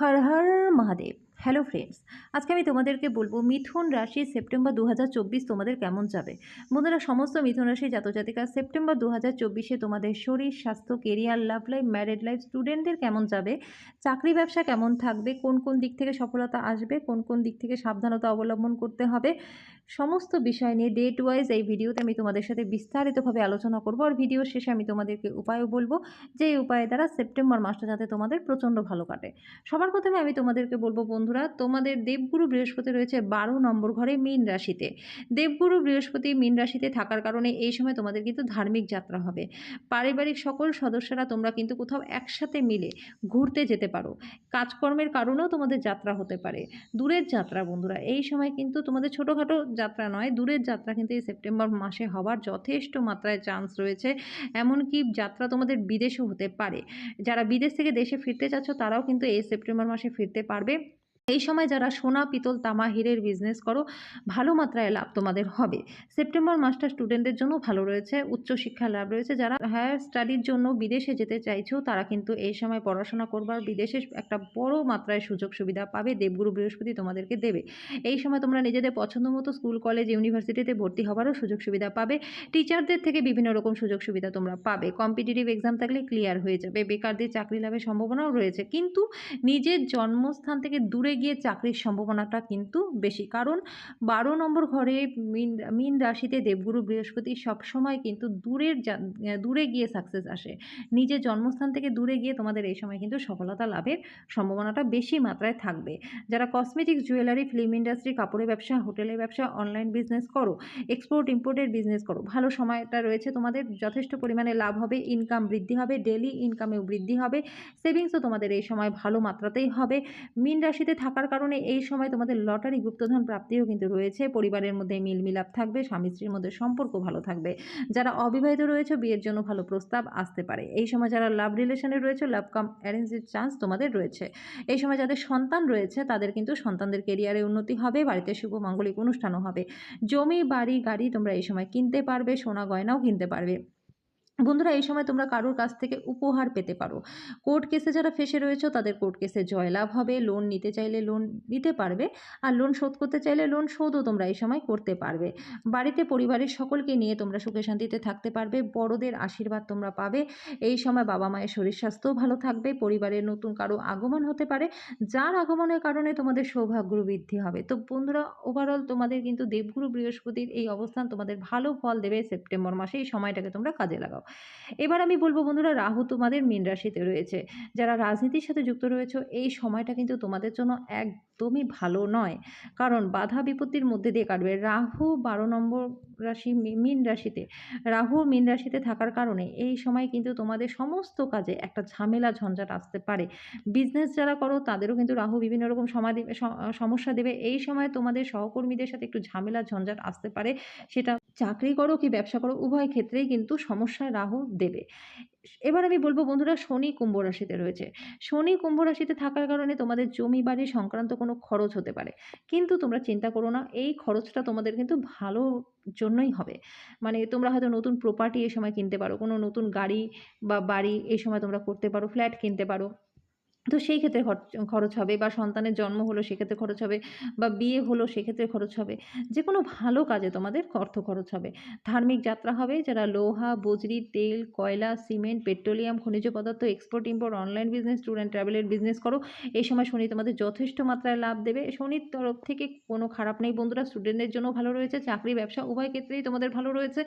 हर हर Mahadev hello friends, আজকে আমি তোমাদেরকে বলব মিথুন রাশি সেপ্টেম্বর দু হাজার চব্বিশ তোমাদের কেমন যাবে? বন্ধুরা, সমস্ত মিথুন রাশি জাতজাতিকা সেপ্টেম্বর দু হাজার তোমাদের শরীর, স্বাস্থ্য career love life married life স্টুডেন্টদের কেমন যাবে? চাকরি ব্যবসা কেমন থাকবে? কোন কোন দিক থেকে সফলতা আসবে? কোন কোন দিক থেকে সাবধানতা অবলম্বন করতে হবে? সমস্ত বিষয় নিয়ে ডেট ওয়াইজ এই ভিডিওতে আমি তোমাদের সাথে বিস্তারিতভাবে আলোচনা করব আর ভিডিও শেষে আমি তোমাদেরকে উপায়ও বলব যে উপায় দ্বারা সেপ্টেম্বর মাসটা যাতে তোমাদের প্রচণ্ড ভালো কাটে। সবার প্রথমে আমি তোমাদেরকে বলব বন্ধুরা, তোমাদের দেবগুরু বৃহস্পতি রয়েছে বারো নম্বর ঘরে মীন রাশিতে। দেবগুরু বৃহস্পতি মীন রাশিতে থাকার কারণে এই সময় তোমাদের কিন্তু ধার্মিক যাত্রা হবে। পারিবারিক সকল সদস্যরা তোমরা কিন্তু কোথাও একসাথে মিলে ঘুরতে যেতে পারো। কাজকর্মের কারণেও তোমাদের যাত্রা হতে পারে। দূরের যাত্রা বন্ধুরা, এই সময় কিন্তু তোমাদের ছোটোখাটো যাত্রা নয়, দূরের যাত্রা কিন্তু এই সেপ্টেম্বর মাসে হওয়ার যথেষ্ট মাত্রায় চান্স রয়েছে। এমনকি যাত্রা তোমাদের বিদেশেও হতে পারে। যারা বিদেশ থেকে দেশে ফিরতে চাচ্ছ, তারাও কিন্তু এই সেপ্টেম্বর মাসে ফিরতে পারবে। এই সময় যারা সোনা, পিতল তামা হীরের বিজনেস করো, ভালো মাত্রায় লাভ তোমাদের হবে। সেপ্টেম্বর মাসটা স্টুডেন্টদের জন্য ভালো রয়েছে উচ্চশিক্ষা লাভ রয়েছে। যারা হায়ার স্টাডির জন্য বিদেশে যেতে চাইছো, তারা কিন্তু এই সময় পড়াশোনা করবার বিদেশে একটা বড় মাত্রায় সুযোগ সুবিধা পাবে, দেবগুরু বৃহস্পতি তোমাদেরকে দেবে। এই সময় তোমরা নিজেদের পছন্দ মতো স্কুল কলেজ ইউনিভার্সিটিতে ভর্তি হওয়ারও সুযোগ সুবিধা পাবে। টিচারদের থেকে বিভিন্ন রকম সুযোগ সুবিধা তোমরা পাবে। কম্পিটিটিভ এক্সাম থাকলে ক্লিয়ার হয়ে যাবে। বেকারদের চাকরি লাভের সম্ভাবনাও রয়েছে। কিন্তু নিজের জন্মস্থান থেকে দূরে গিয়ে চাকরির সম্ভাবনাটা কিন্তু বেশি। কারণ বারো নম্বর ঘরে মিন মিন রাশিতে দেবগুরু বৃহস্পতি সবসময় কিন্তু দূরের দূরে গিয়ে সাকসেস আসে। নিজের জন্মস্থান থেকে দূরে গিয়ে তোমাদের এই সময় কিন্তু সফলতা লাভের সম্ভাবনাটা বেশি মাত্রায় থাকবে। যারা কসমেটিক জুয়েলারি ফিল্ম ইন্ডাস্ট্রি কাপড়ের ব্যবসা হোটেলের ব্যবসা অনলাইন বিজনেস করো এক্সপোর্ট ইম্পোর্টের বিজনেস করো, ভালো সময়টা রয়েছে তোমাদের, যথেষ্ট পরিমাণে লাভ হবে ইনকাম বৃদ্ধি হবে ডেলি ইনকামেও বৃদ্ধি হবে সেভিংসও তোমাদের এই সময় ভালো মাত্রাতেই হবে। মিন রাশিতে থাকার কারণে এই সময় তোমাদের লটারি গুপ্তধন প্রাপ্তিও কিন্তু রয়েছে। পরিবারের মধ্যে মিল মিলাপ থাকবে, স্বামী স্ত্রীর মধ্যে সম্পর্ক ভালো থাকবে। যারা অবিবাহিত রয়েছে, বিয়ের জন্য ভালো প্রস্তাব আসতে পারে। এই সময় যারা লাভ রিলেশনে রয়েছে লাভ কাম অ্যারেঞ্জের চান্স তোমাদের রয়েছে। এই সময় যাদের সন্তান রয়েছে, তাদের কিন্তু সন্তানদের কেরিয়ারে উন্নতি হবে, বাড়িতে শুভ মাঙ্গলিক অনুষ্ঠানও হবে। জমি, বাড়ি, গাড়ি তোমরা এই সময় কিনতে পারবে, সোনা গয়নাও কিনতে পারবে। বন্ধুরা, এই সময় তোমরা কারোর কাছ থেকে উপহার পেতে পারো। কোর্ট কেসে যারা ফেসে রয়েছে, তাদের কোর্ট কেসে জয়লাভ হবে। লোন নিতে চাইলে লোন নিতে পারবে, আর লোন শোধ করতে চাইলে লোন শোধও তোমরা এই সময় করতে পারবে। বাড়িতে পরিবারের সকলকে নিয়ে তোমরা সুখে শান্তিতে থাকতে পারবে, বড়দের আশীর্বাদ তোমরা পাবে। এই সময় বাবা মায়ের শরীর স্বাস্থ্যও ভালো থাকবে, পরিবারের নতুন কারও আগমন হতে পারে, যার আগমনের কারণে তোমাদের সৌভাগ্য বৃদ্ধি হবে। তো বন্ধুরা ওভারঅল তোমাদের কিন্তু দেবগুরু বৃহস্পতির এই অবস্থান তোমাদের ভালো ফল দেবে সেপ্টেম্বর মাসে, এই সময়টাকে তোমরা কাজে লাগাও। এবার আমি বলব বন্ধুরা, রাহু তোমাদের মীন রাশিতে রয়েছে। যারা রাজনীতির সাথে যুক্ত রয়েছে, এই সময়টা কিন্তু তোমাদের জন্য একদমই ভালো নয়। কারণ বাধা বিপত্তির মধ্যে দিয়ে কাটবে। রাহু বারো নম্বর রাশি মীন রাশিতে। রাহু মীন রাশিতে থাকার কারণে এই সময় কিন্তু তোমাদের সমস্ত কাজে একটা ঝামেলা ঝঞ্ঝাট আসতে পারে। বিজনেস যারা করো, তাদেরও কিন্তু রাহু বিভিন্ন রকম সমাধি সমস্যা দেবে। এই সময় তোমাদের সহকর্মীদের সাথে একটু ঝামেলা ঝঞ্ঝাট আসতে পারে। সেটা চাকরি করো কি ব্যবসা করো, উভয় ক্ষেত্রেই কিন্তু সমস্যায় রাহু দেবে। এবার আমি বলব বন্ধুরা, শনি কুম্ভ রাশিতে রয়েছে। শনি কুম্ভ রাশিতে থাকার কারণে তোমাদের জমি বাড়ি সংক্রান্ত কোনো খরচ হতে পারে। কিন্তু তোমরা চিন্তা করো না, এই খরচটা তোমাদের কিন্তু ভালো জন্যই হবে। মানে তোমরা হয়তো নতুন প্রপার্টি এই সময় কিনতে পারো, কোনো নতুন গাড়ি বা বাড়ি এই সময় তোমরা করতে পারো ফ্ল্যাট কিনতে পারো। তো সেই ক্ষেত্রে খরচ হবে বা সন্তানের জন্ম হলো সেক্ষেত্রে খরচ হবে বা বিয়ে হলো সেক্ষেত্রে খরচ হবে। যে কোনো ভালো কাজে তোমাদের অর্থ খরচ হবে। ধার্মিক যাত্রা হবে যারা লোহা, বজরি, তেল, কয়লা, সিমেন্ট, পেট্রোলিয়াম, খনিজ পদার্থ export import online business tour and ট্রাভেলের বিজনেস করো। এই সময় শনি তোমাদের যথেষ্ট মাত্রায় লাভ দেবে। শনির তরফ থেকে কোনো খারাপ নেই বন্ধুরা স্টুডেন্টদের জন্য ভালো রয়েছে, চাকরি, ব্যবসা উভয় ক্ষেত্রেই তোমাদের ভালো রয়েছে।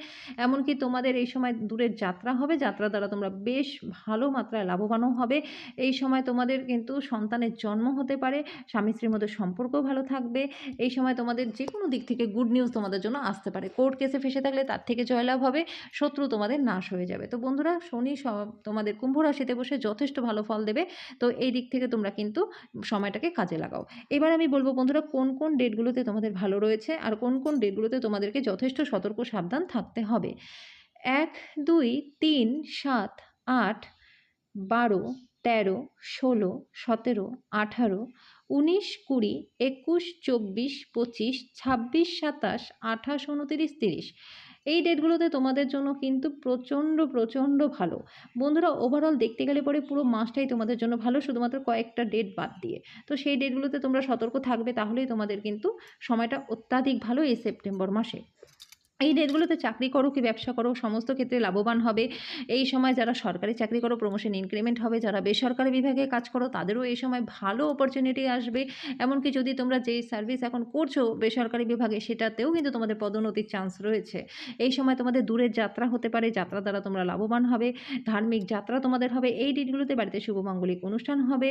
এমনকি তোমাদের এই সময় দূরের যাত্রা হবে, যাত্রা দ্বারা তোমরা বেশ ভালো মাত্রায় লাভবানও হবে। এই সময় তোমাদের কিন্তু সন্তানের জন্ম হতে পারে, স্বামী স্ত্রীর মধ্যে সম্পর্ক ভালো থাকবে, এই সময় তোমাদের যে কোনো দিক থেকে গুড নিউজ তোমাদের জন্য আসতে পারে। কোর্ট কেসে ফেসে থাকলে তার থেকে জয়লাভ হবে, শত্রু তোমাদের নাশ হয়ে যাবে। তো বন্ধুরা, শনি স- তোমাদের কুম্ভ রাশিতে বসে যথেষ্ট ভালো ফল দেবে, তো এই দিক থেকে তোমরা কিন্তু সময়টাকে কাজে লাগাও। এবার আমি বলব বন্ধুরা, কোন কোন ডেটগুলোতে তোমাদের ভালো রয়েছে আর কোন কোন ডেটগুলোতে তোমাদেরকে যথেষ্ট সতর্ক সাবধান থাকতে হবে? এক, দুই, তিন, সাত, আট, বারো তেরো, ষোলো, সতেরো, আঠারো, উনিশ, কুড়ি, একুশ, চব্বিশ, পঁচিশ, ছাব্বিশ, সাতাশ, আঠাশ, উনতিরিশ, তিরিশ। এই ডেটগুলোতে তোমাদের জন্য কিন্তু প্রচণ্ড প্রচণ্ড ভালো। বন্ধুরা ওভারঅল দেখতে গেলে পরে পুরো মাসটাই তোমাদের জন্য ভালো, শুধুমাত্র কয়েকটা ডেট বাদ দিয়ে। তো সেই ডেটগুলোতে তোমরা সতর্ক থাকবে, তাহলেই তোমাদের কিন্তু সময়টা অত্যাধিক ভালো এই সেপ্টেম্বর মাসে। এই ডেটগুলোতে চাকরি করো কি ব্যবসা করো, সমস্ত ক্ষেত্রে লাভবান হবে। এই সময় যারা সরকারি চাকরি করো প্রমোশন ইনক্রিমেন্ট হবে। যারা বেসরকারি বিভাগে কাজ করো, তাদেরও এই সময় ভালো অপরচুনিটি আসবে। এমনকি যদি তোমরা যেই সার্ভিস এখন করছ বেসরকারি বিভাগে, সেটাতেও কিন্তু তোমাদের পদোন্নতির চান্স রয়েছে। এই সময় তোমাদের দূরের যাত্রা হতে পারে, যাত্রা দ্বারা তোমরা লাভবান হবে। ধার্মিক যাত্রা তোমাদের হবে। এই ডেটগুলোতে বাড়িতে শুভমাঙ্গলিক অনুষ্ঠান হবে।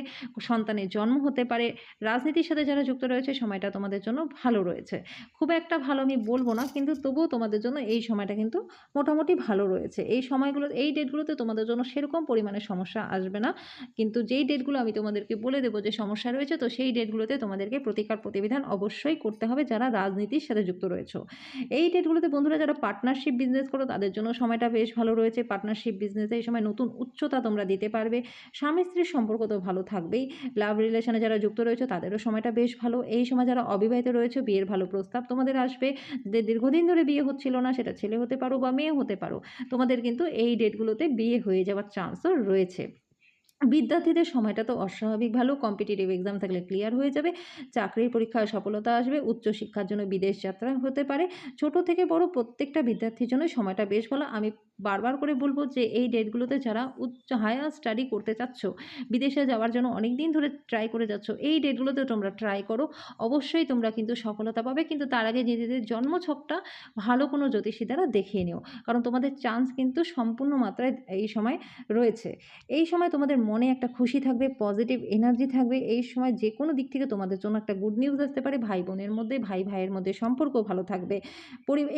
সন্তানের জন্ম হতে পারে। রাজনীতির সাথে যারা যুক্ত রয়েছে, সময়টা তোমাদের জন্য ভালো রয়েছে। খুব একটা ভালো আমি বলব না, কিন্তু তবুও তোমাদের জন্য এই সময়টা কিন্তু মোটামুটি ভালো রয়েছে। এই সময়গুলো, এই ডেটগুলোতে তোমাদের জন্য সেরকম পরিমাণে সমস্যা আসবে না। কিন্তু যেই ডেটগুলো আমি তোমাদেরকে বলে দেবো যে সমস্যা রয়েছে, তো সেই ডেটগুলোতে তোমাদেরকে প্রতিকার প্রতিবিধান অবশ্যই করতে হবে যারা রাজনীতির সাথে যুক্ত রয়েছে। এই ডেটগুলোতে বন্ধুরা যারা পার্টনারশিপ বিজনেস করো, তাদের জন্য সময়টা বেশ ভালো রয়েছে। পার্টনারশিপ বিজনেসে এই সময় নতুন উচ্চতা তোমরা দিতে পারবে। স্বামী স্ত্রীর সম্পর্ক তো ভালো থাকবেই। লাভ রিলেশনে যারা যুক্ত রয়েছে, তাদেরও সময়টা বেশ ভালো। এই সময় যারা অবিবাহিত রয়েছে, বিয়ের ভালো প্রস্তাব তোমাদের আসবে। দীর্ঘদিন ধরে বিয়ে হচ্ছিল না, সেটা ছেলে হতে পারো বা মেয়ে হতে পারো, তোমাদের কিন্তু এই ডেটগুলোতে বিয়ে হয়ে যাওয়ার চান্সও রয়েছে। বিদ্যার্থীদের সময়টা তো অস্বাভাবিক ভালো কম্পিটিটিভ এক্সাম থাকলে ক্লিয়ার হয়ে যাবে, চাকরির পরীক্ষায় সফলতা আসবে, উচ্চশিক্ষার জন্য বিদেশ যাত্রা হতে পারে। ছোট থেকে বড় প্রত্যেকটা বিদ্যার্থীর জন্য সময়টা বেশ ভালো। আমি বারবার করে বলব যে, এই ডেটগুলোতে যারা উচ্চ হায়ার স্টাডি করতে চাচ্ছ, বিদেশে যাওয়ার জন্য অনেক দিন ধরে ট্রাই করে যাচ্ছ, এই ডেটগুলোতে তোমরা ট্রাই করো। অবশ্যই তোমরা কিন্তু সফলতা পাবে, কিন্তু তার আগে নিজেদের জন্মছকটা ভালো কোনো জ্যোতিষী দ্বারা দেখিয়ে নিও। কারণ তোমাদের চান্স কিন্তু সম্পূর্ণ মাত্রায় এই সময় রয়েছে। এই সময় তোমাদের মনে একটা খুশি থাকবে পজিটিভ এনার্জি থাকবে, এই সময় যে কোনো দিক থেকে তোমাদের জন্য একটা গুড নিউজ আসতে পারে। ভাই বোনের মধ্যে, ভাই ভাইয়ের মধ্যে সম্পর্ক ভালো থাকবে।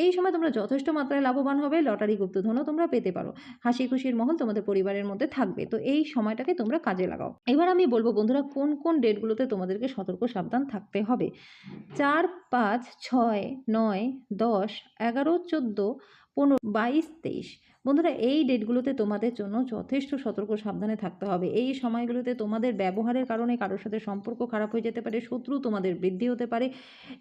এই সময় তোমরা যথেষ্ট মাত্রায় লাভবান হবে, লটারি গুপ্তধনও তোমরা পেতে পারো। হাসি খুশির মহল তোমাদের পরিবারের মধ্যে থাকবে। তো এই সময়টাকে তোমরা কাজে লাগাও। এবার আমি বলব বন্ধুরা, কোন কোন ডেটগুলোতে তোমাদেরকে সতর্ক সাবধান থাকতে হবে? চার, পাঁচ, ছয়, নয়, দশ, এগারো, চোদ্দ পনেরো বাইশ তেইশ। বন্ধুরা, এই ডেটগুলোতে তোমাদের জন্য যথেষ্ট সতর্ক সাবধানে থাকতে হবে। এই সময়গুলোতে তোমাদের ব্যবহারের কারণে কারোর সাথে সম্পর্ক খারাপ হয়ে যেতে পারে, শত্রু তোমাদের বৃদ্ধি হতে পারে।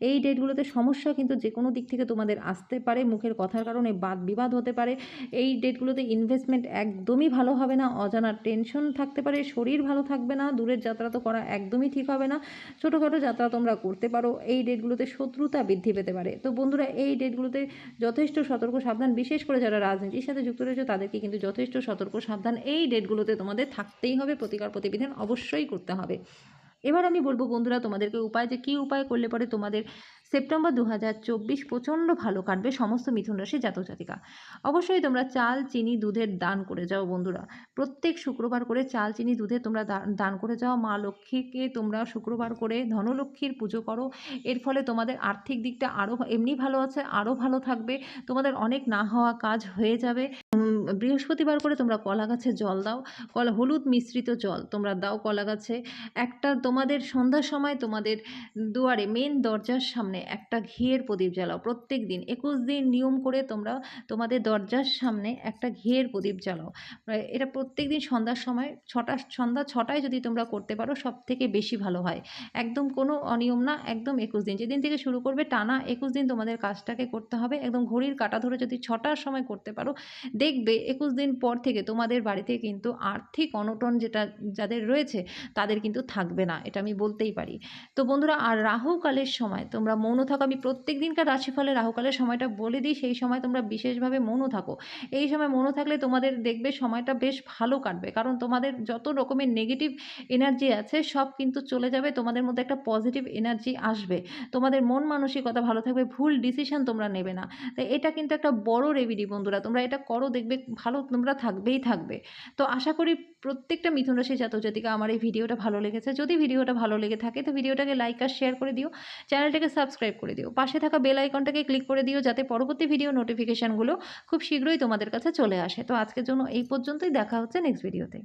এই ডেটগুলোতে সমস্যা কিন্তু যে কোনো দিক থেকে তোমাদের আসতে পারে, মুখের কথার কারণে বাদ বিবাদ হতে পারে। এই ডেটগুলোতে ইনভেস্টমেন্ট একদমই ভালো হবে না, অজানা টেনশন থাকতে পারে, শরীর ভালো থাকবে না, দূরের যাত্রা তো করা একদমই ঠিক হবে না, ছোটোখাটো যাত্রা তোমরা করতে পারো। এই ডেটগুলোতে শত্রুতা বৃদ্ধি পেতে পারে। তো বন্ধুরা, এই ডেটগুলোতে যথেষ্ট সতর্ক সাবধান বিশেষ করে যারা রাজনীতির সাথে যুক্ত রয়েছে, তাদেরকে কিন্তু যথেষ্ট সতর্ক, সাবধান এই ডেটগুলোতে তোমাদের থাকতেই হবে। প্রতিকার প্রতিবিধান অবশ্যই করতে হবে। এবার আমি বলব বন্ধুরা তোমাদেরকে উপায় যে কী উপায় করলে পরে তোমাদের সেপ্টেম্বর দু হাজার চব্বিশ প্রচণ্ড ভালো কাটবে সমস্ত মিথুন রাশি জাতক জাতিকা। অবশ্যই তোমরা চাল, চিনি, দুধের দান করে যাও বন্ধুরা। প্রত্যেক শুক্রবার করে চাল, চিনি, দুধে তোমরা দান করে যাও। মা লক্ষ্মীকে তোমরা শুক্রবার করে ধনলক্ষ্মীর পুজো করো। এর ফলে তোমাদের আর্থিক দিকটা আরও এমনি ভালো আছে আরও ভালো থাকবে। তোমাদের অনেক না হওয়া কাজ হয়ে যাবে। বৃহস্পতিবার করে তোমরা কলা গাছে জল দাও। কলা, হলুদ মিশ্রিত জল তোমরা দাও কলা গাছে একটা তোমাদের সন্ধ্যার সময় তোমাদের দুয়ারে মেন দরজার সামনে একটা ঘিয়ের প্রদীপ জ্বালাও। প্রত্যেক দিন একুশ দিন নিয়ম করে তোমরা তোমাদের দরজার সামনে একটা ঘিয়ের প্রদীপ জ্বালাও। এটা প্রত্যেক দিন সন্ধ্যার সময় ছটা, সন্ধ্যা ছটায় যদি তোমরা করতে পারো সব থেকে বেশি ভালো হয়। একদম কোনো অনিয়ম না, একদম একুশ দিন। যেদিন থেকে শুরু করবে টানা একুশ দিন তোমাদের কাজটাকে করতে হবে। একদম ঘড়ির কাটা ধরে যদি ছটার সময় করতে পারো, দেখবে একুশ দিন পর থেকে তোমাদের বাড়িতে কিন্তু আর্থিক অনটন যেটা, যাদের রয়েছে, তাদের কিন্তু থাকবে না। এটা আমি বলতেই পারি। তো বন্ধুরা, আর রাহুকালের সময় তোমরা মৌন থাকো। আমি প্রত্যেক দিনকার রাশিফলে রাহুকালের সময়টা বলে দিই, সেই সময় তোমরা বিশেষভাবে মৌন থাকো। এই সময় মৌন থাকলে তোমাদের দেখবে সময়টা বেশ ভালো কাটবে। কারণ তোমাদের যত রকমের নেগেটিভ এনার্জি আছে, সব কিন্তু চলে যাবে, তোমাদের মধ্যে একটা পজিটিভ এনার্জি আসবে। তোমাদের মন মানসিকতা ভালো থাকবে, ভুল ডিসিশন তোমরা নেবে না। তাই এটা কিন্তু একটা বড় রেভিডি বন্ধুরা। তোমরা এটা করো, দেখবে ভালো তোমরা থাকবেই থাকবে। তো আশা করি প্রত্যেকটা মিথুন রাশি জাতক জাতিকা আমার এই ভিডিওটা ভালো লেগেছে। যদি ভিডিওটা ভালো লেগে থাকে, তো ভিডিওটাকে লাইক আর শেয়ার করে দিও। চ্যানেলটাকে সাবস্ক্রাইব করে দিও। পাশে থাকা বেল আইকনটাকে ক্লিক করে দিও, যাতে পরবর্তী ভিডিও নোটিফিকেশানগুলো খুব শীঘ্রই তোমাদের কাছে চলে আসে। তো আজকের জন্য এই পর্যন্তই। দেখা হচ্ছে নেক্সট ভিডিওতে